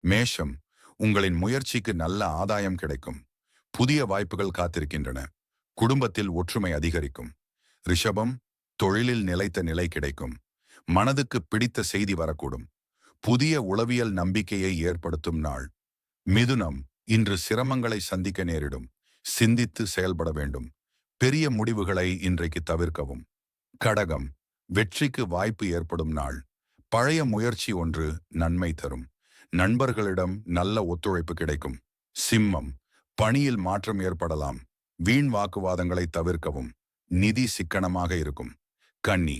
மேஷம் உங்களின் முயற்சிக்கு நல்ல ஆதாயம் கிடைக்கும். புதிய வாய்ப்புகள் காத்திருக்கின்றன. குடும்பத்தில் ஒற்றுமை அதிகரிக்கும். ரிஷபம் தொழிலில் நிலைத்த நிலை கிடைக்கும். மனதுக்கு பிடித்த செய்தி வரக்கூடும். புதிய உளவியல் நம்பிக்கையை ஏற்படுத்தும் நாள். மிதுனம் இன்று சிரமங்களை சந்திக்க நேரிடும். சிந்தித்து செயல்பட வேண்டும். பெரிய முடிவுகளை இன்றைக்கு தவிர்க்கவும். கடகம் வெற்றிக்கு வாய்ப்பு ஏற்படும் நாள். பழைய முயற்சி ஒன்று நன்மை தரும். நண்பர்களிடம் நல்ல ஒத்துழைப்பு கிடைக்கும். சிம்மம் பணியில் மாற்றம் ஏற்படலாம். வீண் வாக்குவாதங்களை தவிர்க்கவும் நிதி சிக்கனமாக இருக்கும். கன்னி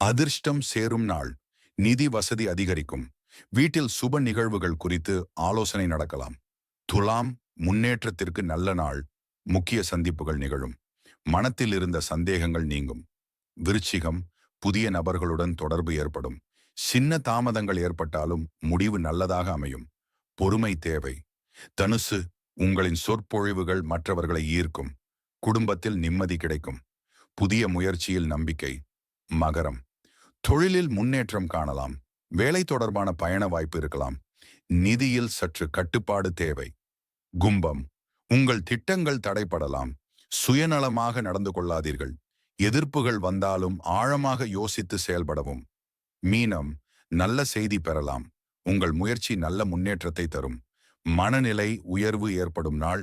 அதிர்ஷ்டம் சேரும் நாள். நிதி வசதி அதிகரிக்கும். வீட்டில் சுப நிகழ்வுகள் குறித்து ஆலோசனை நடக்கலாம். துலாம் முன்னேற்றத்திற்கு நல்ல நாள். முக்கிய சந்திப்புகள் நிகழும். மனத்தில் இருந்த சந்தேகங்கள் நீங்கும். விருச்சிகம் புதிய நபர்களுடன் தொடர்பு ஏற்படும். சின்ன தாமதங்கள் ஏற்பட்டாலும் முடிவு நல்லதாக அமையும். பொறுமை தேவை. தனுசு உங்களின் சொற்பொழிவுகள் மற்றவர்களை ஈர்க்கும். குடும்பத்தில் நிம்மதி கிடைக்கும். புதிய முயற்சியில் நம்பிக்கை. மகரம். தொழிலில் முன்னேற்றம் காணலாம். வேலை தொடர்பான பயண வாய்ப்பு இருக்கலாம். நிதியில் சற்று கட்டுப்பாடு தேவை. கும்பம். உங்கள் திட்டங்கள் தடைப்படலாம். சுயநலமாக நடந்து கொள்ளாதீர்கள். எதிர்ப்புகள் வந்தாலும் ஆழமாக யோசித்து செயல்படவும். மீனம் நல்ல செய்தி பெறலாம். உங்கள் முயற்சி நல்ல முன்னேற்றத்தை தரும். மனநிலை உயர்வு ஏற்படும் நாள்.